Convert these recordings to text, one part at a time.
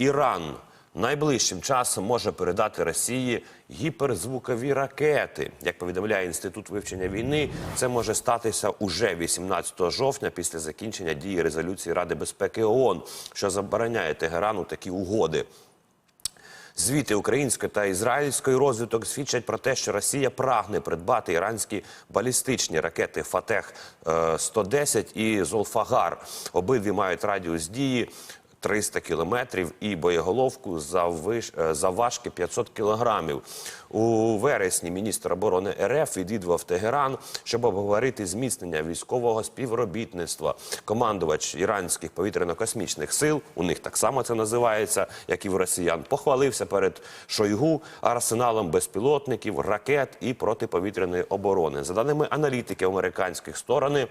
Іран найближчим часом може передати Росії гіперзвукові ракети. Як повідомляє інститут вивчення війни, це може статися уже 18 жовтня після закінчення дії резолюції Ради безпеки ООН, що забороняє Тегерану такі угоди. Звіти української та ізраїльської розвиток свідчать про те, що Росія прагне придбати іранські балістичні ракети Фатех 110 і Золфагар. Обидві мають радіус дії 300 кілометрів і боєголовку заввиш... е, завважки 500 кілограмів. У вересні міністр оборони РФ відвідував Тегеран, щоб обговорити зміцнення військового співробітництва. Командувач іранських повітряно-космічних сил, у них так само це називається, як і в росіян, похвалився перед Шойгу арсеналом безпілотників, ракет і протиповітряної оборони. За даними аналітики американських сторони.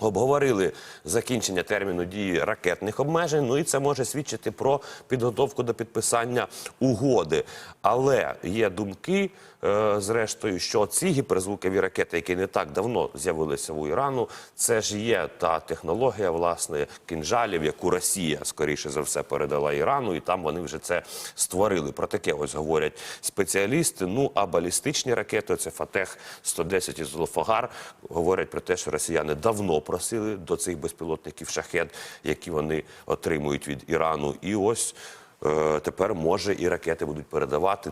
Обговорили закінчення терміну дії ракетних обмежень. Ну і це може свідчити про підготовку до підписання угоди. Але є думки, е, зрештою, що ці гіперзвукові ракети, які не так давно з'явилися у Ірану, це ж є та технологія власне кінжалів, яку Росія скоріше за все передала Ірану, і там вони вже це створили. Про таке ось говорять спеціалісти. Ну а балістичні ракети, це Фатех 110 і Золофагар, говорять про те, що росіяни давно просили до цих безпілотників шахет, які вони отримують від Ірану. І ось е, тепер може і ракети будуть передавати.